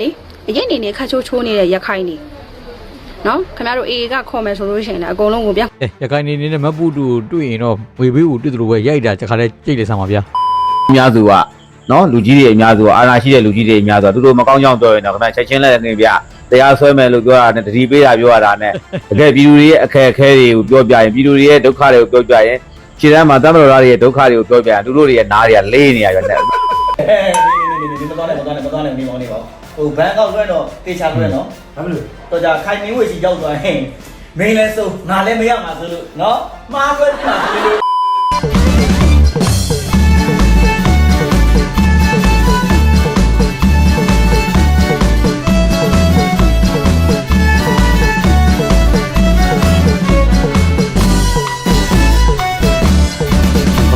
လေအရင်နေနေခတ်ချိုးချိုးနေတဲ့ရက်ခိုင်းနေနော်ခင်ဗျားတို့အေအေကခေါ်မယ်ဆိုလို့ရှိရင်လည်းအကုန်လုံးကိုပြန်အဲရခိုင်နေနေနဲ့မပူတူတွေ့ရင်တော့ဝေဘေးကိုတွေ့သလိုပဲရိုက်တာတခါတည်းကြိတ်လေဆမ်းပါဗျာအများစုကနော်လူကြီးတွေအများစုကအာဏာရှိတဲ့လူကြီးတွေအများစုကသူတို့မကောင်းကြောင်ပြောရင်တော့ခင်ဗျချက်ချင်းလက်နေပြတရားဆွဲမယ်လို့ပြောတာနဲ့တတိပေးတာပြောရတာနဲ့တကယ်ပြည်သူတွေရဲ့အခက်အခဲတွေကိုပြောပြရင်ပြည်သူတွေရဲ့ဒုက္ခတွေကိုပြောပြရင်ခြေတန်းမှာတမတော်သားတွေရဲ့ဒုက္ခတွေကိုပြောပြရင်သူတို့တွေရဲ့နားတွေကလေးနေရတယ်နဲ့နေနေနေနေမသွားနဲ့မသွားနဲ့မသွားနဲ့နေမောင်းနေပါ ဟိုဘန်ကောက်လွှဲတော့တေချာလွှဲနော်ဘာလို့တော့じゃခိုင်မင်းဝေစီရောက်သွားဟင်မင်းလဲစုံငါလည်းမရမှာဆိုလို့နော်မှားလွှဲပြမှာဆိုလို့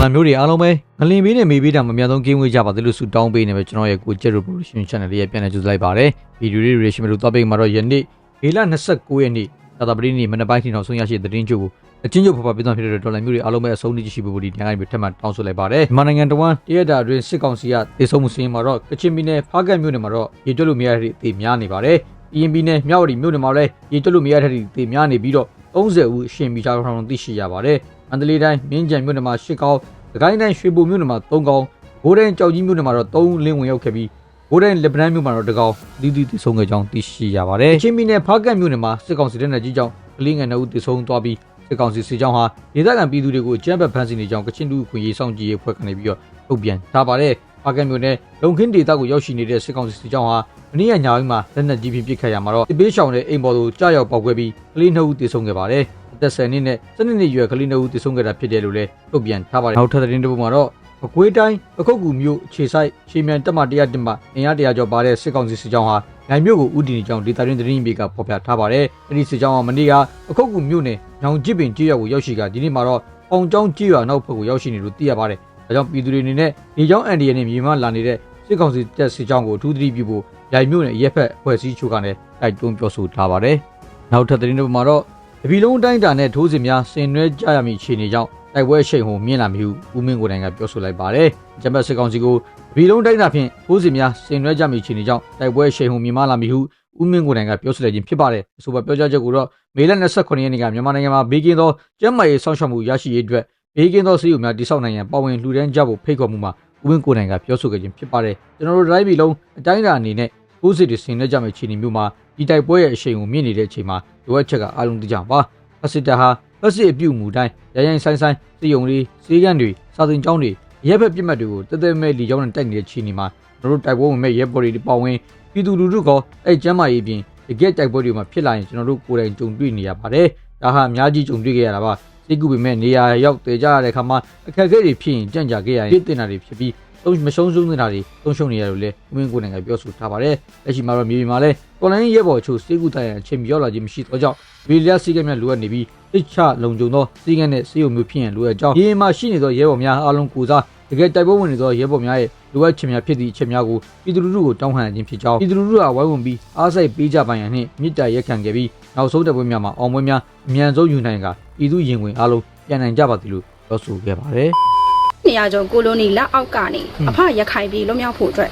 ဗလာမျိုးတွေအားလုံးပဲငလင်ပေးနဲ့မေးပေးတာမများဆုံးကင်းဝေးကြပါသေးလို့ဆုတောင်းပေးနေပဲကျွန်တော်ရဲ့ကိုကျက်ရို production channel လေးရဲ့ပြန်လည်ကြိုဆိုလိုက်ပါတယ်ဗီဒီယိုလေးတွေရှင်မလို့တော့ပေးမှာတော့ယနေ့မေလ29ရက်နေ့သာသပတေးနေ့မနက်ပိုင်းထိနောက်ဆုံးရရှိတဲ့သတင်းချုပ်ကိုအချင်းချုပ်ဖဖပြသဖြစ်တဲ့ဒေါ်လာမျိုးတွေအားလုံးပဲအဆုံးထိရှိဖို့ဒီတရားကနေထပ်မံတောင်းဆိုလိုက်ပါတယ်မြန်မာနိုင်ငံတော်ဝန်တရက်တာအတွင်းစစ်ကောင်စီကတေဆုံးမှုစင်းမှာတော့ကချင်ပြည်နယ်ဖားကတ်မြို့နယ်မှာတော့ရေတွက်လို့မရတဲ့အသေးများနေပါတယ်အရင်ပြည်နယ်မြဝတီမြို့နယ်မှာလည်းရေတွက်လို့မရတဲ့အသေးများနေပြီးတော့30ဦးအရှင်မိသားစုထောင်သိရှိရပါတယ်မန္တလေးတိုင်းမင်းကြံမြို့နယ်မှာ10ကောင်း။ဒ ကိုင်းတိုင်းရွှေဘိုမြို့နယ်မှာ3ကောင်၊ဘိုးတိုင်းကြောက်ကြီးမြို့နယ်မှာတော့3လင်းဝင်ရောက်ခဲ့ပြီးဘိုးတိုင်းလက်ပနန်းမြို့မှာတော့တကောင်တီးတီးတီဆုံးခဲ့ကြောင်းသိရှိရပါတယ်။ချင်းပြည်နယ်ဖားကတ်မြို့နယ်မှာစစ်ကောင်စီတပ်နဲ့ကြီးကြောင်းကလေးငယ်နှုတ်တီဆုံးသွားပြီးစစ်ကောင်စီစစ်ကြောင်းဟာဒေသခံပြည်သူတွေကိုကြမ်းဖက်ဖမ်းဆီးနေကြောင်းကချင်တူခွင့်ရေးဆောင်ကြည်ရေးဖွဲ့ကနေပြီးတော့ထုတ်ပြန်ထားပါတယ်။ဖားကတ်မြို့နယ်လုံခင်းဒေသကိုရောက်ရှိနေတဲ့စစ်ကောင်စီစစ်ကြောင်းဟာမနေ့ကညပိုင်းမှာလက်နက်ကြီးဖြင့်ပစ်ခတ်ရမှာတော့တစ်ပေးရှောင်တဲ့အိမ်ပေါ်သို့ကြားရောက်ပေါက်ကွဲပြီးကလေးနှုတ်တီဆုံးခဲ့ပါတယ်။ အသက်10နှစ်နဲ့7နှစ်ရွယ်ကလေးနှုတ်တီဆုံးခဲ့တာဖြစ်တယ်လို့လည်းထုတ်ပြန်ထားပါတယ်။နောက်ထပ်သတင်းတစ်ပုဒ်မှာတော့အကွေးတိုင်းပခုတ်ကူမြို့အခြေဆိုင်ရှေမြန်တက်မ100တင်မှအင်အား100ကျော်ပါတဲ့စစ်ကောင်စီစစ်ကြောင်းဟာနိုင်မြို့ကိုဥတီနေကြောင်းဒေသတွင်းသတင်းမြေကဖော်ပြထားပါတယ်။အဲဒီစစ်ကြောင်းကမနေ့ကပခုတ်ကူမြို့နယ်ညောင်ကျစ်ပင်ကျေးရွာကိုရောက်ရှိကဒီနေ့မှာတော့အောင်ကျောင်းကျေးရွာနောက်ဘက်ကိုရောက်ရှိနေလို့သိရပါတယ်။ဒါကြောင့်ပြည်သူတွေအနေနဲ့ဒီကြောင်းအန်ဒီယန်နဲ့မြေမလာနေတဲ့စစ်ကောင်စီတပ်စစ်ကြောင်းကိုအထူးသတိပြုဖို့ရိုင်မြို့နယ်ရက်ဖက်ဖွဲ့စည်းချိုးကလည်းတိုက်တွန်းပြောဆိုထားပါတယ်။နောက်ထပ်သတင်းတွေမှာတော့ တပီလုံးတိုင်းတာနဲ့ထိုးစင်များဆင်နွှဲကြရမည့်အခြေအနေကြောင့်တိုက်ပွဲရှိန်ဟုန်မြင့်လာမည်ဟုဦးမင်းကိုယ်တိုင်ကပြောဆိုလိုက်ပါတယ်။ဂျမတ်စစ်ကောင်စီကိုတပီလုံးတိုင်းတာဖြင့်ထိုးစင်များဆင်နွှဲကြမည့်အခြေအနေကြောင့်တိုက်ပွဲရှိန်ဟုန်မြင့်မားလာမည်ဟုဦးမင်းကိုယ်တိုင်ကပြောဆိုလိုက်ခြင်းဖြစ်ပါတယ်။အဆိုပါပြောကြားချက်ကိုတော့မေလ29ရက်နေ့ကမြန်မာနိုင်ငံမှာဘေးကင်းသောကျန်းမာရေးစောင့်ရှောက်မှုရရှိရေးအတွက်ဘေးကင်းသောစီးရုံများတိစောက်နိုင်ရန်ပါဝင်လှူဒန်းကြဖို့ဖိတ်ခေါ်မှုမှာဦးမင်းကိုယ်တိုင်ကပြောဆိုခဲ့ခြင်းဖြစ်ပါတယ်။ကျွန်တော်တို့တိုင်းပြည်လုံးအတိုင်းအတာအနေနဲ့ကိုးစစ်တွေဆင်နွှဲကြမယ့်အခြေအနေမျိုးမှာဒီတိုက်ပွဲရဲ့အရှိန်ကိုမြင့်နေတဲ့အချိန်မှာ လိုအပ်ချက်ကအားလုံးသိကြပါဖက်စစ်တပ်ဟာဖက်စစ်အပြုတ်မူတိုင်းရရင်ဆိုင်ဆိုင်စီယုံလေးစီးကန်းတွေစာသင်ကျောင်းတွေရဲဘက်ပြစ်မှတ်တွေကိုတသက်မဲ့လီကျောင်းနဲ့တိုက်နေတဲ့အခြေအနေမှာတို့တို့တိုက်ပွဲဝင်မဲ့ရဲဘော်တွေပါဝင်ပြည်သူလူထုကအဲ့ကျမ်းမာရေးပြင်တကယ်တိုက်ပွဲတွေမှာဖြစ်လာရင်ကျွန်တော်တို့ကိုယ်တိုင်ကြုံတွေ့နေရပါတယ်ဒါဟာအများကြီးကြုံတွေ့ခဲ့ရတာပါစိတ်ကူပေမဲ့နေရာရောက်တည်ကြရတဲ့ခါမှာအခက်အခဲတွေဖြစ်ရင်ကြံ့ကြာခဲ့ရရင်ပြစ်တင်တာတွေဖြစ်ပြီးသုံးမရှုံးရှုံးနေတာတွေသုံးရှုံနေရလို့လေဦးမင်းကိုယ်နိုင်ငံပြောဆိုထားပါတယ်လက်ရှိမှာတော့မြေပြင်မှာလဲ တော်လိုင်းရဲဘော်ချို့စိတ်ကူတိုင်ရန်အချိန်မရောက်လာခြင်းမရှိတော့ကြောင့်ဗီလျာစီကမြလိုအပ်နေပြီးတိချလုံခြုံသောစီကန်းနဲ့စေယုံမျိုးဖြစ်ရန်လိုအပ်ကြောင်းမြေပြင်မှာရှိနေသောရဲဘော်များအားလုံးကိုစားတကယ်တိုက်ပွဲဝင်နေသောရဲဘော်များရဲ့လိုအပ်ချက်များဖြစ်သည့်အချက်များကိုပြည်သူလူထုကိုတောင်းခံခြင်းဖြစ်ကြောင်းပြည်သူလူထုကဝိုင်းဝန်းပြီးအားစိတ်ပေးကြပါရန်နှင့်မြစ်တာရက်ခံခဲ့ပြီးနောက်ဆုံးတိုက်ပွဲများမှာအောင်ပွဲများအမြန်ဆုံးယူနိုင်ကပြည်သူရင်ဝင်အားလုံးပြန်နိုင်ကြပါသည်လို့ပြောဆိုခဲ့ပါတယ်နေရာကျော်ကိုလိုနီလက်အောက်ကနေအဖရက်ခိုင်ပြီးလွတ်မြောက်ဖို့အတွက်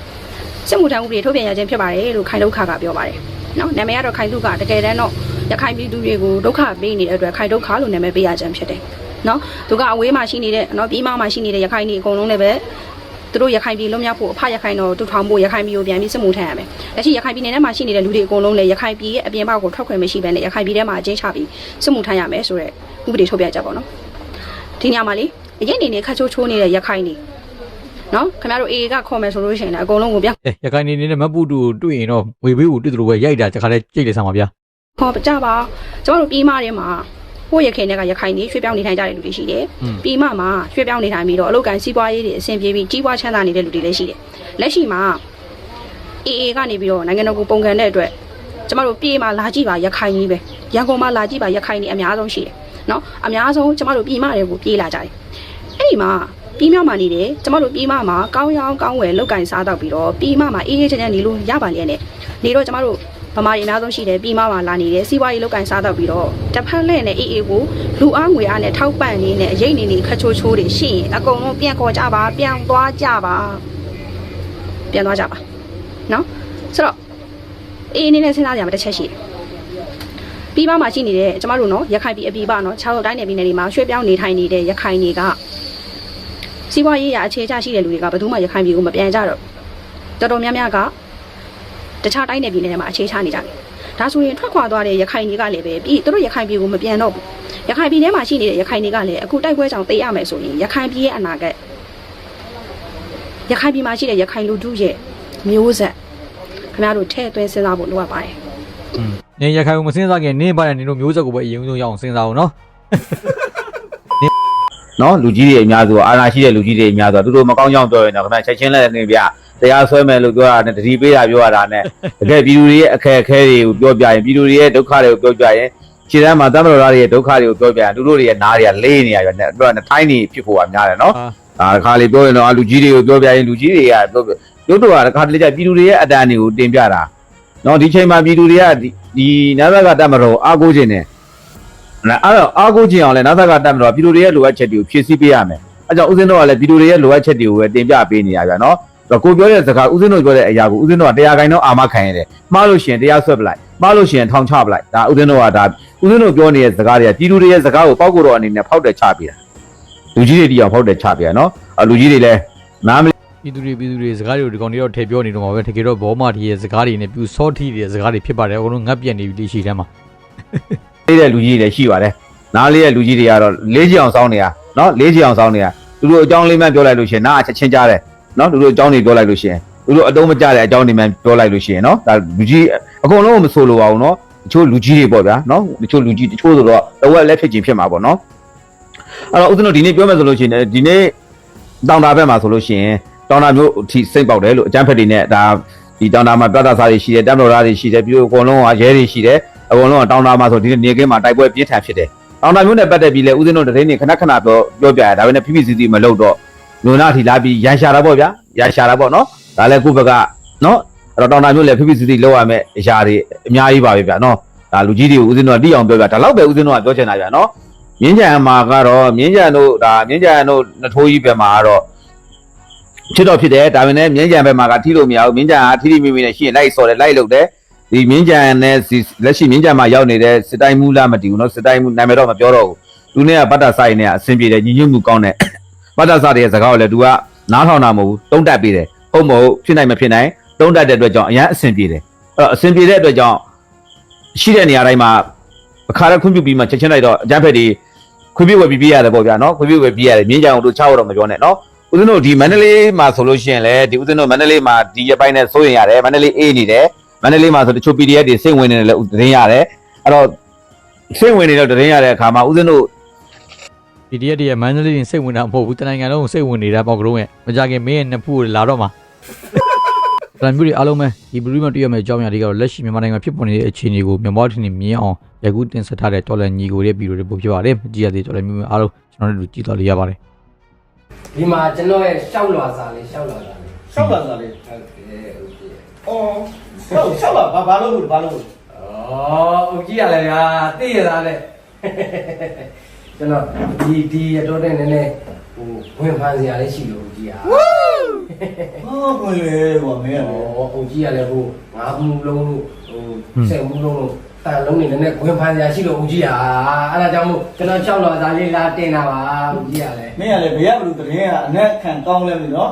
စစ်မှုထမ်းဥပဒေထုတ်ပြန်ရခြင်းဖြစ်ပါတယ်လို့ခိုင်ဒုက္ခကပြောပါတယ်နော်နာမည်ကတော့ခိုင်ဒုက္ခတကယ်တမ်းတော့ရခိုင်ပြည်သူတွေကိုဒုက္ခပေးနေတဲ့အတွက်ခိုင်ဒုက္ခလို့နာမည်ပေးရခြင်းဖြစ်တယ်နော်သူကအဝေးမှာရှိနေတဲ့နော်ပြည်မမှာရှိနေတဲ့ရခိုင်တွေအကုန်လုံးလည်းပဲသူတို့ရခိုင်ပြည်လွတ်မြောက်ဖို့အဖရခိုင်တော့တူထောင်ဖို့ရခိုင်ပြည်ကိုပြန်ပြီးစစ်မှုထမ်းရမယ်။လက်ရှိရခိုင်ပြည်နယ်ထဲမှာရှိနေတဲ့လူတွေအကုန်လုံးလည်းရခိုင်ပြည်ရဲ့အပြင်ဘက်ကိုထွက်ခွင့်မရှိဘဲနဲ့ရခိုင်ပြည်ထဲမှာအကျဉ်းချပြီးစစ်မှုထမ်းရမယ်ဆိုတော့ဥပဒေထုတ်ပြန်ကြပါတော့။ဒီညမှာလေအရင်နေနေခတ်ချိုးချိုးနေတဲ့ရခိုင်တွေ နော်ခင်ဗျားတို့အေအေကခေါ်မယ်ဆိုလို့ရှိရင်လည်းအကုန်လုံးကိုပြန်အဲရခိုင်နေနေနဲ့မပူတူတွေ့ရင်တော့ဝေဘေးကိုတွေ့သလိုပဲရိုက်တာတခါတည်းကြိတ်လေဆမ်းပါဗျာခေါ်ကြပါကျမတို့ပြည်မထဲမှာဟိုရခိုင်တွေကရခိုင်တွေရွှေ့ပြောင်းနေထိုင်ကြတဲ့လူတွေရှိတယ်อืมပြည်မမှာရွှေ့ပြောင်းနေထိုင်ပြီးတော့အလုပ်ကန်စီးပွားရေးတွေအဆင်ပြေပြီးကြီးပွားချမ်းသာနေတဲ့လူတွေလည်းရှိတယ်လက်ရှိမှာအေအေကနေပြီးတော့နိုင်ငံတော်ကိုပုံကန်တဲ့အတွက်ကျမတို့ပြည်မှာလာကြည့်ပါရခိုင်ကြီးပဲရန်ကုန်မှာလာကြည့်ပါရခိုင်တွေအများဆုံးရှိတယ်နော်အများဆုံးကျမတို့ပြည်မတွေကိုပြေးလာကြတယ်အဲ့ဒီမှာ ပြည်မြောက်မှာနေတယ်ကျမတို့ပြည်မမှာကောင်းရောင်းကောင်းဝယ်လောက်ကင်စားတော့ပြီးတော့ပြည်မမှာအေးအေးချမ်းချမ်းနေလို့ရပါလေနဲ့နေတော့ကျမတို့ဗမာတွေအများဆုံးရှိတယ်ပြီးမှမှလာနေတယ်စီးပွားရေးလောက်ကင်စားတော့ပြီးတော့တစ်ဖက်လက်နဲ့အေးအေးကိုလူအားငွေအားနဲ့ထောက်ပံ့နေနဲ့အရေးနေနေခက်ချိုးချိုးတွေရှိရင်အကုန်လုံးပြန်ခေါ်ကြပါပြန်သွားကြပါပြန်သွားကြပါနော်ဆိုတော့အေးအနေနဲ့စဉ်းစားကြရမှာတစ်ချက်ရှိတယ်ပြီးပါမှရှိနေတဲ့ကျမတို့နော်ရခိုင်ပြည်အပြည်ပါနော်6တိုင်းနယ်ပြည်နယ်တွေမှာရွှေ့ပြောင်းနေထိုင်နေတဲ့ရခိုင်တွေက စီးပွားရေးရအခြေချရှိတဲ့လူတွေကဘယ်သူမှရခိုင်ပြည်ကိုမပြန်ကြတော့တော်တော်များများကတခြားတိုင်းနယ်ပြည်နယ်တွေမှာအခြေချနေကြတယ်ဒါဆိုရင်ထွက်ခွာသွားတဲ့ရခိုင်တွေကလည်းပဲပြီးသူတို့ရခိုင်ပြည်ကိုမပြန်တော့ဘူးရခိုင်ပြည်ထဲမှာရှိနေတဲ့ရခိုင်တွေကလည်းအခုတိုက်ပွဲကြောင့်တေးရမယ်ဆိုရင်ရခိုင်ပြည်ရဲ့အနာဂတ်ရခိုင်ပြည်မှာရှိတဲ့ရခိုင်လူထုရဲ့မျိုးဆက်ခင်ဗျားတို့ထဲ့သွင်းစဉ်းစားဖို့လိုအပ်ပါတယ်อืมနေရခိုင်ကိုမစင်းစားခင်နေပါတဲ့နေတို့မျိုးဆက်ကိုပဲအရင်ဆုံးရအောင်စဉ်းစားအောင်နော် နော်လူကြီးတွေအများစုအာဏာရှိတဲ့လူကြီးတွေအများစုသူတို့မကောင်းကြောင်ပြောရင်တော့ခင်ဗျချက်ချင်းလက်နေပြတရားဆွဲမယ်လို့ပြောတာနဲ့တတိပေးတာပြောရတာနဲ့တကယ်ပြည်သူတွေရဲ့အခက်အခဲတွေကိုပြောပြရင်ပြည်သူတွေရဲ့ဒုက္ခတွေကိုပြောပြရင်ခြေတန်းမှာတမတော်သားတွေရဲ့ဒုက္ခတွေကိုပြောပြရင်သူတို့တွေရဲ့နားတွေကလေးနေရပြတယ်တော့ထိုင်းနေဖြစ်ဖို့ကများတယ်နော်ဟာဒါတစ်ခါလေပြောရင်တော့လူကြီးတွေကိုပြောပြရင်လူကြီးတွေကပြောတို့တို့ကတစ်ခါတလေကျပြည်သူတွေရဲ့အတန်တွေကိုတင်ပြတာနော်ဒီချိန်မှာပြည်သူတွေကဒီဒီနာဘကတမတော်အားကိုးခြင်းနဲ့ အဲ့တော့အားကိုးခြင်းအောင်လဲနာဘကတမတော်ပြည်သူတွေရဲ့လိုအပ်ချက်တွေကိုဖြည့်ဆည်းပေးရမယ်အဲကြောင့်ဦးဇင်းတို့ကလည်းပြည်သူတွေရဲ့လိုအပ်ချက်တွေကိုပဲတင်ပြပေးနေရပြန်နော်တော့ကိုပြောတဲ့စကားဦးဇင်းတို့ပြောတဲ့အရာကိုဦးဇင်းတို့ကတရားခိုင်တော့အာမခံရတယ်မှားလို့ရှိရင်တရားဆွဲပလိုက်မှားလို့ရှိရင်ထောင်ချပလိုက်ဒါဦးဇင်းတို့ကဒါဦးဇင်းတို့ပြောနေတဲ့စကားတွေကပြည်သူတွေရဲ့စကားကိုပောက်ကိုတော့အနေနဲ့ဖောက်တယ်ချပေးတာလူကြီးတွေတရားဖောက်တယ်ချပေးတာနော်အလူကြီးတွေလည်းနားမပြည်သူတွေပြည်သူတွေစကားတွေကိုဒီကောင်တွေတော့ထည့်ပြောနေတော့မှာပဲတကယ်တော့ဘောမတီရဲ့စကားတွေနဲ့ပြူစောထီရဲ့စကားတွေဖြစ်ပါတယ်အကုန်လုံးငတ်ပြက်နေပြီဒီရှိတန်းမှာ လေးတဲ့လူကြီးတွေလည်းရှိပါတယ်နားလေးတဲ့လူကြီးတွေကတော့လေးချီအောင်စောင်းနေတာနော်လေးချီအောင်စောင်းနေတာသူတို့အကြောင်းလေးမှပြောလိုက်လို့ရှိရင်နားအချက်ချင်းကြားတယ်နော်သူတို့အကြောင်းတွေပြောလိုက်လို့ရှိရင်သူတို့အတုံးမကြတဲ့အကြောင်းတွေမှပြောလိုက်လို့ရှိရင်နော်ဒါလူကြီးအကုန်လုံးမဆိုလိုပါဘူးနော်တချို့လူကြီးတွေပေါ့ဗျာနော်တချို့လူကြီးတချို့ဆိုတော့တဝက်လက်ဖြစ်ချင်းဖြစ်မှာပေါ့နော်အဲ့တော့ဦးဇင်းတို့ဒီနေ့ပြောမယ်ဆိုလို့ရှိရင်ဒီနေ့တောင်တာဘက်မှာဆိုလို့ရှိရင်တောင်တာမျိုးအထိစိတ်ပေါက်တယ်လို့အကျန်းဖက်တွေနဲ့ဒါဒီတောင်တာမှာပြတ်သားစားတွေရှိတယ်တမ်တော်သားတွေရှိတယ်ပြီးတော့အကုန်လုံးကရဲတွေရှိတယ် အကုန်လုံးကတောင်တာမှာဆိုဒီနေကင်းမှာတိုက်ပွဲပြင်းထန်ဖြစ်တယ်။တောင်တာမျိုးနဲ့ပတ်သက်ပြီးလဲဦးဇင်းတို့တရင်နေခဏခဏပြောပြောပြရဒါပေမဲ့ဖိဖိစီစီမလုပ်တော့လူနာထီလာပြီးရန်ရှာတာပေါ့ဗျာရန်ရှာတာပေါ့နော်။ဒါလည်းကိုယ့်ဘက်ကနော်အဲ့တော့တောင်တာမျိုးလည်းဖိဖိစီစီလုပ်ရမယ်အရာတွေအများကြီးပါပဲဗျာနော်။ဒါလူကြီးတွေကိုဦးဇင်းတို့ကတိအောင်ပြောပြဒါတော့ပဲဦးဇင်းတို့ကပြောချင်တာဗျာနော်။မြင်းကြံမှာကတော့မြင်းကြံတို့ဒါမြင်းကြံတို့နှထိုးကြီးဘက်မှာကတော့ဖြစ်တော့ဖြစ်တယ်ဒါပေမဲ့မြင်းကြံဘက်မှာကထိလို့မရဘူးမြင်းကြံကထိထိမိမိနဲ့ရှိရင်လိုက်စော်တယ်လိုက်လုပ်တယ် ဒီမြင်းကြံနဲ့စီလက်ရှိမြင်းကြံမှာရောက်နေတဲ့စစ်တိုင်းမူလားမတည်ဘူးเนาะစစ်တိုင်းမူနာမည်တော့မပြောတော့ဘူးသူနဲ့ကဘတ်တာဆိုင်နဲ့အဆင်ပြေတယ်ညီညွတ်မှုကောင်းတဲ့ ဘတ်တာဆိုင်ရဲ့စကားကိုလည်းသူကနားထောင်တာမဟုတ်ဘူးတုံးတက်ပေးတယ်ဟုတ်မဟုတ်ဖြစ်နိုင်မဖြစ်နိုင်တုံးတက်တဲ့အတွက်ကြောင့်အရန်အဆင်ပြေတယ်အဲ့တော့အဆင်ပြေတဲ့အတွက်ကြောင့်ရှိတဲ့နေရာတိုင်းမှာအခါရခွင့်ပြုပြီးမှချက်ချင်းလိုက်တော့အကြမ်းဖက်တွေခွင့်ပြုဝယ်ပြီးပြရတယ်ပေါ့ဗျာเนาะခွင့်ပြုဝယ်ပြီးရတယ်မြင်းကြံတို့ချောက်တော့မပြောနဲ့เนาะဦးဇင်းတို့ဒီမန္တလေးမှာဆိုလို့ရှိရင်လည်းဒီဦးဇင်းတို့မန္တလေးမှာဒီရပိုင်းနဲ့စိုးရင်ရတယ်မန္တလေးအေးနေတယ် မန္တလေးမှာဆိုတချို့ PDF တွေစိတ်ဝင်နေတယ်လည်းသတင်းရတယ်အဲ့တော့စိတ်ဝင်နေတော့သတင်းရတဲ့အခါမှာဦးဇင်းတို့ဒီတရက်တည်းရဲ့မန္တလေးရင်စိတ်ဝင်တာမဟုတ်ဘူးတနိုင်ငံလုံးကိုစိတ်ဝင်နေတာပေါ့ကလုံးရဲ့မကြခင်မင်းရဲ့နှစ်ဖူးကိုလာတော့မှာဗလန်မျိုးတွေအားလုံးပဲဒီဘလူးမတွေ့ရမယ့်အကြောင်းအရာတွေကတော့လက်ရှိမြန်မာနိုင်ငံဖြစ်ပေါ်နေတဲ့အခြေအနေကိုမြန်မာထင်နေမြင်အောင်ယခုတင်ဆက်ထားတဲ့တော်လန်ညီကိုရဲ့ဗီဒီယိုတွေပို့ဖြစ်ပါတယ်မကြည့်ရသေးတော်လန်မျိုးမျိုးအားလုံးကျွန်တော်တို့ကြည့်တော်လေးရပါတယ်ဒီမှာကျွန်တော်ရဲ့ရှောက်လွာစာလေးရှောက်လွာစာလေးရှောက်ပါစားလေးဟုတ်တယ်ဟုတ်ကဲ့အော် ရှောက်ရှောက်ပါဘာဘာလို့ဘာလို့ ဩအုတ်ကြီးရလဲဗျာသိရသားနဲ့ကျွန်တော်ဒီဒီအတော့တဲ့နည်းနည်းဟိုဝင်ဖန်စရာလေးရှိလို့အုတ်ကြီးอ่ะ ဟောကွင်လေကွာမင်း ဩ ကလေ အုတ်ကြီးရလဲဟိုငါးဘူးလုံးလို့ဟိုဆယ်ဘူးလုံးလို့တန်လုံးနေနည်းနည်းဝင်ဖန်စရာရှိလို့အုတ်ကြီးอ่ะအဲ့ဒါကြောင့်မို့ကျွန်တော်ရှောက်လွာစာလေးလာတင်တာပါအုတ်ကြီးရလဲ မင်းကလေဘယ်ရဘလို့တရင်ကအနက်ခံကောင်းလဲမလို့နော်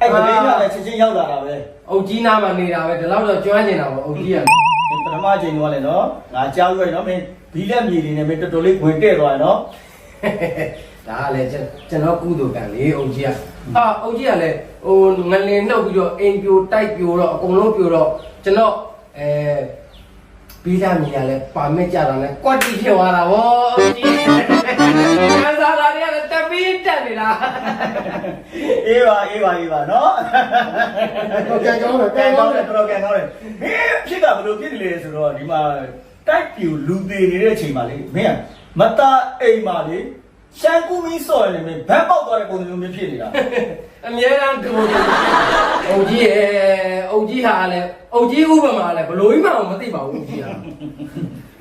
အဲ့တရင်ကလည်းချက်ချင်းရောက်လာတာပဲအုတ်ကြီးနားမှာနေတာပဲဒီလောက်တော့ကျွမ်းနေတာပေါ့အုတ်ကြီးရပထမချိန်တော့လေနော်ငါကြောက်ရွယ်နော်မင်းဘီလက်မြေတွေနဲ့မင်းတော်တော်လေးဝင်တဲ့သွားရနော်ဒါကလည်းကျွန်ကျွန်တော်ကုသိုလ်ကံလေအုတ်ကြီးอ่ะအာအုတ်ကြီးကလည်းဟိုငလင်နှုတ်ပြီးတော့အိမ်ပြိုတိုက်ပြိုတော့အကုန်လုံးပြိုတော့ကျွန်တော်အဲပြီးသားမြေကလည်းပါမစ်ကြတာနဲ့ကွက်တီဖြစ်သွားတာဗောအုတ်ကြီးကံစားတာတွေကလည်းတ ပင်းတက်နေတာအေးပါအေးပါအေးပါနော်ကံကောင်းတယ်ကံကောင်းတယ်တော်တော်ကံကောင်းတယ်မင်းဖြစ်တာဘလို့ဖြစ်နေလဲဆိုတော့ဒီမှာတိုက်ပြူလူသေးနေတဲ့အချိန်မှာလေမင်းကမတာအိမ်မှာလေရှန်ကူမီဆော်ရနေမင်းဘန်းပေါက်သွားတဲ့ပုံစံမျိုးမျိုးဖြစ်နေတာအမြဲတမ်းဒီလိုအုတ်ကြီးရဲ့အုတ်ကြီးဟာလည်းအုတ်ကြီးဥပမာလည်းဘလို့မှမသိပါဘူးအုတ်ကြီးဟာ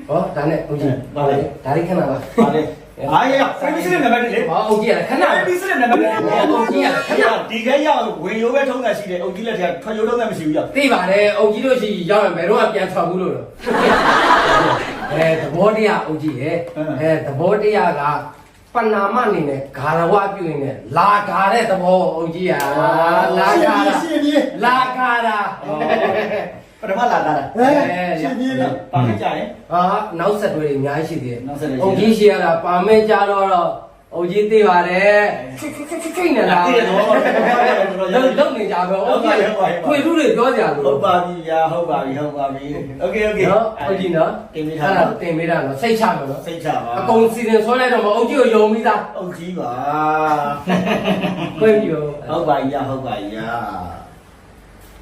ဟောဒါနဲ့အုတ်ကြီးပါလေဒါလေးခဏလားပါလေ အားရဖိမစ်စစ်နံပါတ်1လေဟောအုတ်ကြီးကခဏဖိမစ်စစ်နံပါတ်1အုတ်ကြီးကခဏဒီခဲရောက်ဝင်ရိုးပဲထုံးတာရှိတယ်အုတ်ကြီးလက်ထက်ထွက်ရိုးထုံးတာမရှိဘူးရောက်သိပါတယ်အုတ်ကြီးတို့ရှိရောက်ရင်ဘယ်တော့မှပြန်ထွက်ဘူးလို့တော့အဲသဘောတရားအုတ်ကြီးရဲ့အဲသဘောတရားကပဏာမအနေနဲ့ဂါရဝပြုနေတယ်လာဂါတဲ့သဘောအုတ်ကြီးဟာလာဂါတာလာဂါတာ ပထမလာတာ အဲ ရှင်ကြီးနဲ့ ပါမကြရင် ဟာနောက်ဆက်တွဲတွေအများကြီးရှိသေးတယ် နောက်ဆက်တွေ အုတ်ကြီးရှိရတာပါမင်းကြတော့တော့အုတ်ကြီးသိပါတယ်ခိခိခိခိနေလား တည်တော့ လုံလုံနေကြတော့အုတ်ကြီးခွေလူတွေပြောကြလို့ ဟုတ်ပါပြီညာဟုတ်ပါပြီဟုတ်ပါပြီโอเคโอเค နော်အုတ်ကြီးနော် တင်ပြီး အဲ့ ထား ဒါ တာ တင်ပေးတာနော်စိတ်ချမယ်နော် စိတ်ချပါ အကုန်စီစဉ်ဆွဲလိုက်တော့မအုတ်ကြီးကိုယုံပြီးသား အုတ်ကြီးပါ ခွင့်ပြု ဟုတ်ပါညာဟုတ်ပါညာ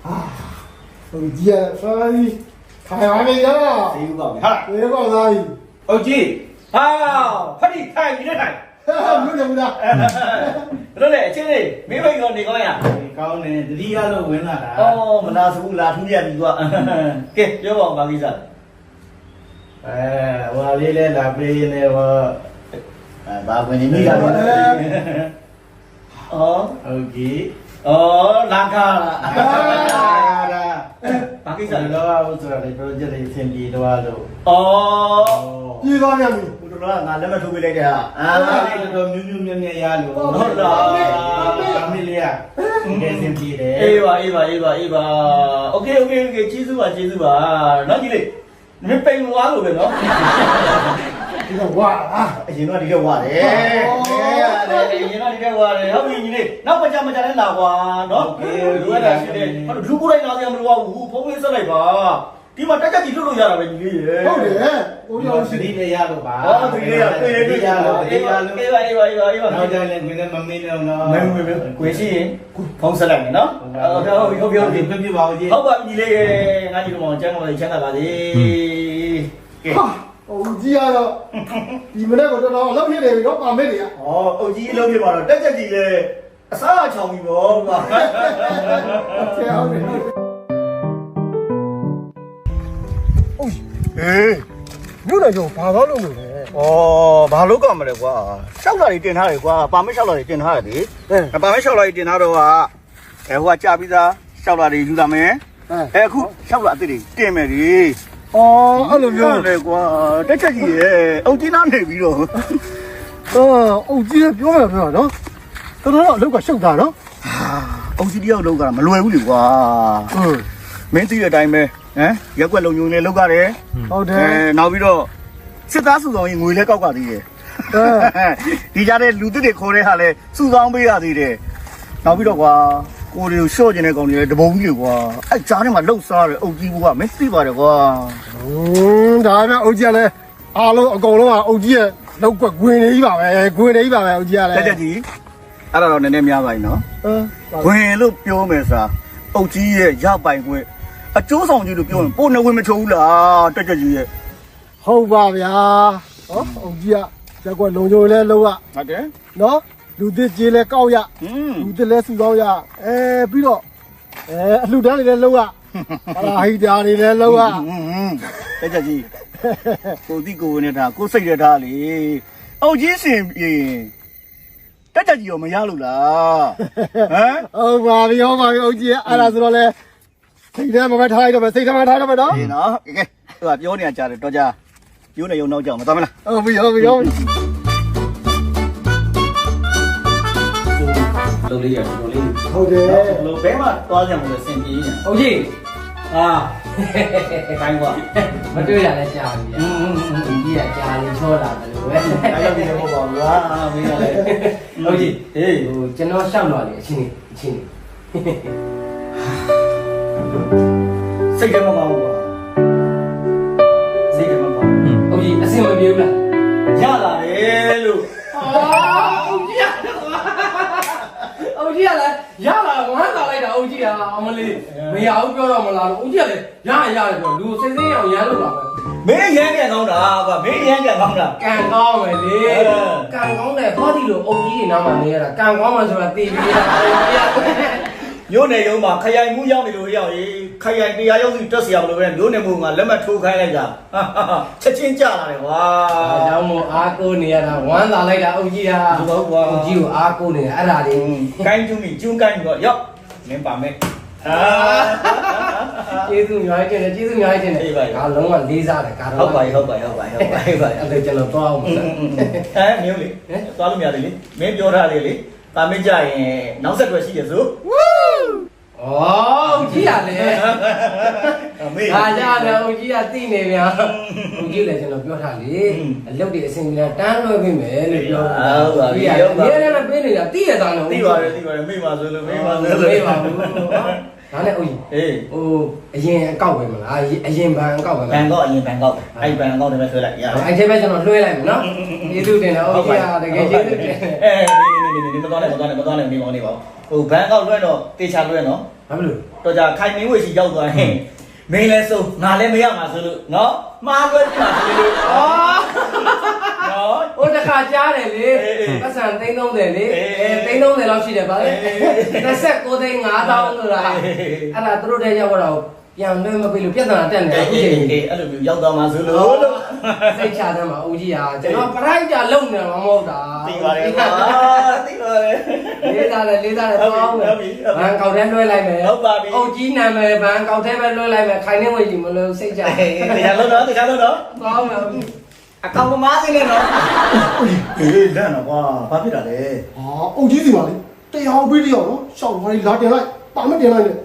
ဟို ကြီးရဆာကြီးထိုင်ပါနေရသိဘူးပါဗျာဘယ်ကောင်သားကြီးအုတ်ကြီးဟာဖတ်ဒီထိုင်နေထိုင်ဟာမြို့တယ်မလားတို့လေအချင်းလေးမင်းဘိတ်ကနေကောင်းရကောင်းတယ်တတိယလို့ဝင်လာတာအော်မနာဘူးလာထူးရပြီကွာကဲပြောပါဦးပါကိစ္စအဲဟိုလေးလဲလာပေးနေဟောအဲဘာဝင်နေမိတာတော့အော်ဟုတ်ကဲ့အော်လာကားလားအာဒါဘာ ကိစ္စ ဒီ လဲ တော့ဥစ္စာလေး project လေးဆင်ပြေတော့လို့ အော် ပြေးသွားပြန်ပြီ ဘုရားငါလက်မထိုးပေးလိုက်တဲ့ဟာအာ အာလေးတော့မြူးမြူးမြဲမြဲရလို့ ဟုတ်လား အမေလေးကကဲဆင်ပြေတယ် အေးပါအေးပါအေးပါအေးပါโอเคโอเคโอเคကျေးဇူးပါကျေးဇူးပါနော်ကြီးလေးမင်းပိန်ဝါလို့ပဲနော် ဒီတော့ဝါအာအရင်ကဒီတော့ဝါတယ်အရင်ကဒီတော့ဝါတယ်ဟုတ်ပြီကြီးလေးနောက်မကြမကြနဲ့လာကွာနော်လူရတာရှိတယ်ဟုတ်လူကိုယ်တိုင်လာကြမလို့ဘူးဖုန်းလေးဆက်လိုက်ပါဒီမှာတက်ကြကြီးလွတ်လို့ရတာပဲကြီးလေးရေဟုတ်တယ်ကိုဒီရောတော့ရှိသတိနဲ့ရလို့ပါဟောဒီလေးရတွေ့တွေ့ရလို့တတိယလို့အေးပါအေးပါအေးပါအေးပါနောက်ကြရင်ငွေနဲ့မမင်းတော့နော်မင်းမင်းကိုရှိရင်ဖုန်းဆက်လိုက်မယ်နော်ဟုတ်ပြီဟုတ်ပြီဟုတ်ပြီပြပြပါဦးကြီးဟုတ်ပါပြီကြီးလေးငါကြီးတို့မောင်ကျန်းတော်လေးချမ်းသာပါစေကဲ ဟာဟိုကြီးရတော့ဒီမနေ့ကတော့တော့လောက်ဖြစ်နေပြီတော့ပါမစ်တွေကဩအုတ်ကြီးလုံးပြပါတော့တက်ကြကြီးလေအစားချောင်ပြီဗောကွာဆရာဟုတ်တယ်ဟေးမြို့နယ်ကျော်ဘာသွားလို့လို့လဲဩဘာလို့ကမလဲကွာရှောက်လာတွေတင်ထားတယ်ကွာပါမစ်ရှောက်လာတွေတင်ထားတယ်လေပါမစ်ရှောက်လာတွေတင်ထားတော့ကအဲဟိုကကြာပြီးသားရှောက်လာတွေယူလာမယ်အဲအခုရှောက်လာအစ်တွေတင်မယ်လေ အော်အဲ့လိုမျိုးလေကွာတက်ကြကြီးရဲ့အုတ်ကြီးနားနေပြီးတော့အော်အုတ်ကြီးပြောမှပြောတော့တော်တော်အလောက်ကရှုပ်တာနော်အုတ်ကြီးတယောက်လောက်ကမလွယ်ဘူးလေကွာဟုတ်မင်းသိတဲ့အတိုင်းပဲဟမ်ရက်ွက်လုံညုံလေးလောက်ရတယ်ဟုတ်တယ်အဲနောက်ပြီးတော့စစ်သားစုဆောင်ရင်ငွေလဲကောက်ကသေးတယ်အဲဒီကြားတဲ့လူသစ်တွေခေါ်တဲ့ဟာလဲစုဆောင်ပေးရသေးတယ်နောက်ပြီးတော့ကွာ ကိုတွေကိုရှော့ကျင်တဲ့ကောင်တွေလည်းတပုံကြီးတွေကွာအဲကြားထဲမှာလှုပ်စားတယ်အုတ်ကြီးကမင်းသိပါတယ်ကွာဟင်းဒါနဲ့အုတ်ကြီးကလည်းအားလုံးအကုန်လုံးကအုတ်ကြီးရဲ့လောက်ကွက်ဂွင်နေကြီးပါပဲဂွင်နေကြီးပါပဲအုတ်ကြီးကလည်းတက်တက်ကြီးအဲ့ဒါတော့နည်းနည်းများပါ යි နော်ဟမ်ဝင်လို့ပြောမယ်စားအုတ်ကြီးရဲ့ရပိုင်ခွင့်အကျိုးဆောင်ကြီးလို့ပြောရင်ပိုနေဝင်မချုံဘူးလားတက်တက်ကြီးရဲ့ဟုတ်ပါဗျာဟောအုတ်ကြီးကရက်ကွက်လုံချုံလဲလုံးရဟုတ်တယ်နော် လူသစ်ကြီးလဲကောက်ရဟင်းလူသစ်လဲစုကောင်းရအဲပြီးတော့အဲအလှတန်းတွေလဲလုံးရဟာလာဟီတာတွေလဲလုံးရဟင်းတက်တက်ကြီးကိုတိကိုဝင်နေတာကိုစိတ်ရထားလေအုတ်ကြီးစင်ပြေတက်တက်ကြီးရောမရလို့လားဟမ်ဟုတ်ပါပြီဟုတ်ပါပြီအုတ်ကြီးအဲ့ဒါဆိုတော့လဲစိတ်ထဲမှာပဲထားလိုက်တော့ပဲစိတ်ထဲမှာထားတော့ပဲနော်ဒီနော်ကဲကဲသူကပြောနေတာကြားတယ်တော့ကြားယူနေရုံနောက်ကြောင်မသွားမလားဟုတ်ပြီဟုတ်ပြီဟုတ်ပြီ လုံးလေးရလုံးလေးဟုတ်တယ်လုံးဘဲမှာသွားကြမှာလဲစင်ပြေးနေအုတ်ကြီးအာတိုင်းကွာမတွေ့ရလဲကြာပြီဟင်းဟင်းဟင်းဒီကြီးကကြာလေးချောလာတယ်လို့ပဲအဲ့လိုမျိုးမဟုတ်ပါဘူးကွာမင်းကလည်းဟုတ်ကြီးဟေးဟိုကျွန်တော်ရှောက်လာလေအချင်းအချင်းစိတ်ထဲမှာမဟုတ်ပါစိတ်ထဲမှာပါဟုတ်ကြီးအစင်မပြေဘူးလားရလာတယ်လို့အုတ် ကြီးအုတ်ကြီးကလည်းရလာဝမ်းသာလိုက်တာအုတ်ကြီးကအမလေးမရဘူးပြောတော့မလားလို့အုတ်ကြီးကလည်းရရရတယ်ပြောလူစိတ်စိတ်အောင်ရမ်းလို့ပါပဲမင်းရမ်းကန်ကောင်းတာကွာမင်းရမ်းကန်ကောင်းတာကံကောင်းမယ်လေကံကောင်းတယ်ဟောဒီလိုအုတ်ကြီးတွေနားမှာနေရတာကံကောင်းမှဆိုတာသိပြီးတာ အုတ်ကြီးက ညို့နေရုံမှာခရိုင်မှုရောက်နေလို့ရောက်ရေး ခိုင်ရိုင်တရားရုံးစီတက်เสียမလို့ပဲမျိုးနေမှုကလက်မှတ်ထိုးခိုင်းလိုက်တာဟာဟာဟာချက်ချင်းကြလာတယ်ကွာ အားကြောင့်မို့အားကိုးနေရတာဝမ်းသာလိုက်တာအုတ်ကြီးဟာ ဟုတ်ပါဘူးကွာ အုတ်ကြီးကိုအားကိုးနေတာအဲ့ဒါလေး ကိုင်းကျူးမိကျူးကိုင်းတော့ရော့မင်းပါမယ်အာ ကျေးဇူးများကြီးတင်တယ်ကျေးဇူးများကြီးတင်တယ် အေးပါရော ဒါလုံးဝလေးစားတယ်ကာတော့ ဟုတ်ပါပြီဟုတ်ပါပြီဟုတ်ပါပြီဟုတ်ပါပြီဟုတ်ပါပြီ အဲ့ဒါကျွန်တော်သွားအောင်မ อื လား มๆအဲမျိုးလေသွားလို့မရတယ်လေမင်းပြောထားတယ်လေပါမင်းကြရင်နောက်ဆက်တွဲရှိရဆို ဩအုတ်ကြီးရလေမေးဒါကြတယ်အုတ်ကြီးကသိနေဗျာအုတ်ကြီးလည်းကျွန်တော်ပြောထားလေအလုပ်တွေအဆင်ပြေတန်းလွှဲပေးမယ်လို့ပြောဒီကနေ့လည်းပေးနေတာသိရတာလို့သိပါတယ်သိပါတယ်မေးပါဆိုလို့မေးပါဆိုလို့မေးပါဘူးဒါနဲ့အုတ်ကြီးအေးဟိုအရင်အကောက်ပဲမလားအရင်ဘန်အကောက်ပဲမဘလားန်ကောက်အရင်ဘန်ကောက်အဲ့ဘန်ကောက်တွေပဲဆွဲလိုက်ရအဲ့ဒီပဲကျွန်တော်လွှဲလိုက်မယ်နော်ကျေးဇူးတင်တယ်အုတ်ကြီးကတကယ်ကျေးဇူးတင်တယ်အေးနေနေနေမတော်နဲ့မတော်နဲ့မတော်နဲ့နေပါနေပါဟိုဘန်ကောက်လွှဲတော့တေချာလွှဲနော် ဘာလို့တော့じゃခိုင်မင်းဝေရှိရောက်သွားရင်မင်းလဲဆုံးငါလည်းမရမှာဆိုလို့နော်မှားလွှဲပြမှာဆိုလို့နော်ဟိုတခါကြားတယ်လေအေးအေးပတ်စံ330လေအေးအဲ330လောက်ရှိတယ်ဗါလေအေး29သိန်း5000ဆိုတာအေးအဲ့ဒါသူတို့တည်းရောက်တော့ ပြန်လွှဲမပေးလို့ပြဿနာတက်နေအေးတယ်အခုအေးချိန်အေးအဲ့လိုမျိုးရောက်သွားမှာဆိုလို့လို့စိတ်ချတယ်မှာဦးကြီးဟာကျွန်တော်ပရိုက်တာလုံနေမှာမဟုတ်တာသိပါတယ်ကွာသိပါတယ်လေးသားတယ်လေးသားတယ်ဟုတ်ပြီတောင်းမယ်ဟုတ်ပြီဟုတ်ပြီဘန်ကောက်ထဲလွှဲလိုက်မယ်ဟုတ်ပါပြီအုတ်ကြီးနာမည်ဘန်ကောက်ထဲပဲလွှဲလိုက်မယ်ခိုင်နေဝေကြီးမလို့စိတ်ချအေးတရားလုံးတော့တရားလုံးတော့တောင်းမယ်အကောင်မမားသေးနဲ့နော်အေးလန့်တော့ကွာဘာဖြစ်တာလဲဟာအုတ်ကြီးစီပါလေတရားပေးတယောက်နော်ရှောက်သွားလေးလာတင်လိုက်ပါမတင်လိုက်နဲ့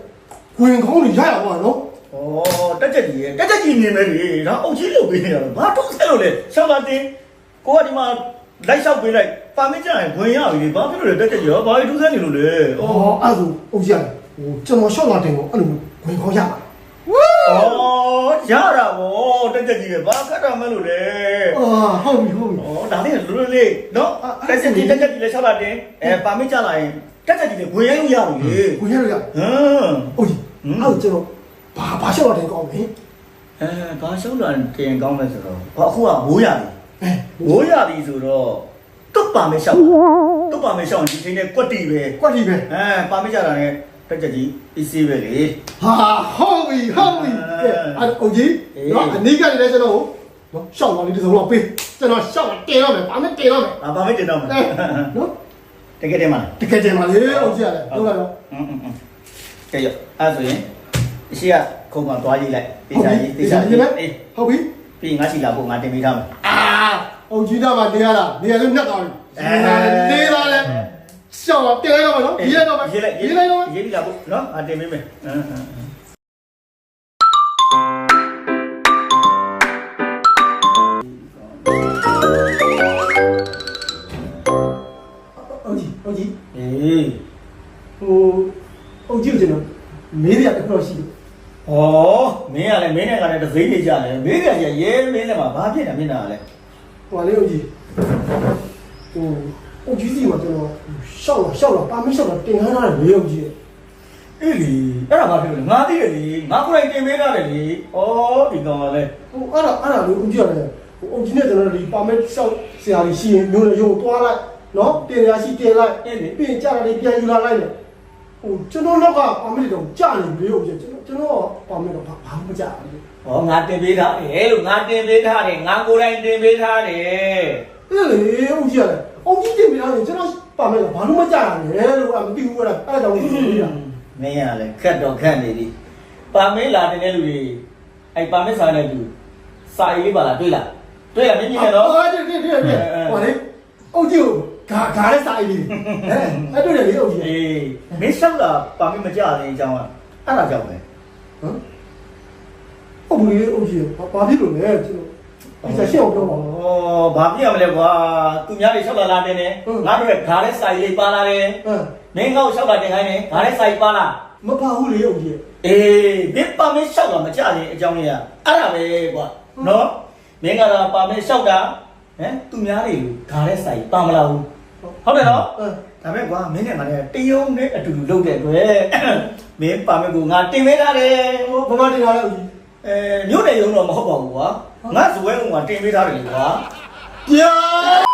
ဝင်ခေါင်းတွေရရပါနော်ဩတက်ချက်ကြီးရဲ့တက်ချက်ကြီးနေမယ်လေဒါအုတ်ကြီးလုပ်ပေးနေတာဘာထုတ်ဆက်လို့လဲရှောက်လာတင်ကိုကဒီမှာလိုက်လျှောက်ပေးလိုက်ပါမစ်ကြရင်ဝင်ရပြီဘာဖြစ်လို့လဲတက်ချက်ကြီးရောဘာလို့ထူးဆန်းနေလို့လဲဩဟောအဲ့ဒါအုတ်ကြီးရတယ်ဟိုကျွန်တော်ရှောက်လာတင်ကိုအဲ့လိုဝင်ခေါင်းရပါဩရတာဗောတက်ချက်ကြီးရဲ့ဘာခတ်တာမလို့လဲအာဟုတ်ပြီဟုတ်ပြီဩဒါလေးလွလွလေးနော်တက်ချက်ကြီးတက်ချက်ကြီးလည်းလျှောက်လာတင်အဲပါမစ်ကြလာရင်တက်ချက်ကြီးလည်းဝင်ရလို့ရပြီလေဝင်ရရဟမ်အုတ်ကြီး အဲ့ဒါကျွန်တော်ဘာဘာရှောက်လာတယ်ကောင်းမင်းအဲဘာရှောက်လာတင်ကောင်းလဲဆိုတော့ဘာအခုကမိုးရပြီမိုးရပြီဆိုတော့တွတ်ပါမဲရှောက်တွတ်ပါမဲရှောက်ဒီချိန်နဲ့ကွက်တီပဲကွက်တီပဲအဲပါမဲကြတာနဲ့တက်ကြကြီးအေးဆေးပဲလေဟာဟုတ်ပြီဟုတ်ပြီကဲအဲ့အိုကြီးနော်အနိကလည်းကျွန်တော်နော်ရှောက်သွားလေးတစ်စုံတော့ပေးကျွန်တော်ရှောက်တင်တော့မယ်ပါမဲတင်တော့မယ်အာပါမဲတင်တော့မယ်နော်တကယ်တယ်မလားတကယ်တယ်မလားအေးအိုကြီးရတယ်ဟုတ်ကဲ့နော် ကဲရအဲ့ဆိုရင်အရှိကခုံမှာသွားရေးလိုက်တေချာရေးတေချာရေးအေးဟုတ်ပြီပြီးငါချီလာဖို့ငါတင်ပေးထားမယ်အာအုတ်ကြီးတော့မနေရတာနေရာလေးနှက်သွားပြီနေလာလေရှောက်လာတင်လိုက်တော့မနော်ရေးလိုက်တော့မယ်ရေးလိုက်ရေးလိုက်တော့ရေးလာဖို့နော်အတင်ပေးမယ်အင်းအင်း ကလည်းတစိမ့်နေကြတယ်မင်းကကြီးရဲမင်းနဲ့မှာဘာဖြစ်နေမင်းနာလဲဟိုလေအုတ်ကြီးဟိုအုတ်ကြီးစီမှာကျွန်တော်ရှောက်လာရှောက်လာပါမရှောက်လာတင်ခိုင်းတာလေအုတ်ကြီးအေးလေအဲ့ဒါဘာဖြစ်လို့လဲငါသိတယ်လေငါကိုယ်တိုင်တင်ပေးထားတယ်လေဩဒီကောင်ကလည်းဟိုအဲ့ဒါအဲ့ဒါလို့အုတ်ကြီးရတယ်ဟိုအုတ်ကြီးနဲ့ကျွန်တော်ဒီပါမရှောက်ဆရာကြီးရှိရင်မျိုးနဲ့ရုံသွားလိုက်နော်တင်ရရှိတင်လိုက်ပြီးရင်ကြာတယ်ပြန်ယူလာလိုက်တယ် ဟိုကျွန်တော်တော့ကပါမတော့ကြာနေလေအုတ်ကြီးကျွန်တော်ကျွန်တော်ပါမတော့ဘာမှမကြာဘူးဩငါတင်ပေးထားတယ်လို့ငါတင်ပေးထားတယ်ငါကိုယ်တိုင်တင်ပေးထားတယ်အဲ့လေအုတ်ကြီးရတယ်အုတ်ကြီးတင်ပြီးတော့ကျွန်တော်ပါမယ်ဘာလို့မကြာရလဲလို့အမသိဘူးအဲ့ဒါအဲ့ဒါကြောင့်ဒီလိုရမင်းကလည်းခက်တော့ခက်နေပြီပါမင်းလာတင်တဲ့လူတွေအဲ့ပါမင်းဆိုင်တဲ့လူစာရေးလေးပါလားတွေ့လားတွေ့လားမင်းမြင်နေတော့ဟောဒီဒီဒီဟောလေအုတ်ကြီး ကိုဂါဂါနဲ့စာအီးလေးဟဲ့အဲ့တို့လေအုတ်ကြီးအေးမင်းလျှောက်လာပါမင်းမကြတဲ့အကြောင်းကအဲ့ဒါကြောင့်ပဲဟမ်အုတ်ကြီးအုတ်ကြီးဘာဘာဖြစ်လို့လဲကျွန်တော်ဒီချက်ရှင်းအောင်ပြောပါဦးဩဘာပြရမလဲကွာသူများတွေလျှောက်လာလာတင်တယ်ငါတို့ကဓာတ်နဲ့စာရေးလေးပါလာတယ်ဟမ်မင်းကောက်လျှောက်လာတင်ခိုင်းတယ်ဓာတ်နဲ့စာရေးပါလားမပါဘူးလေအုတ်ကြီးအေးဒီပါမင်းလျှောက်လာမကြတဲ့အကြောင်းလေးကအဲ့ဒါပဲကွာနော်မင်းကတော့ပါမင်းလျှောက်တာဟမ်သူများတွေဓာတ်နဲ့စာရေးပါမလားဘူး ဟုတ်တယ်နော်ဟမ်ဒါမဲ့ကွာမင်းနဲ့ငါနဲ့တယုံနဲ့အတူတူလုပ်တဲ့အတွက်မင်းပါမယ်ကိုငါတင်ပေးထားတယ်ဟိုဘာမှတင်လာလဲအုတ်ကြီးအဲမြို့နယ်ရုံတော့မဟုတ်ပါဘူးကွာငါဇွဲကငါတင်ပေးထားတယ်လေကွာပြာ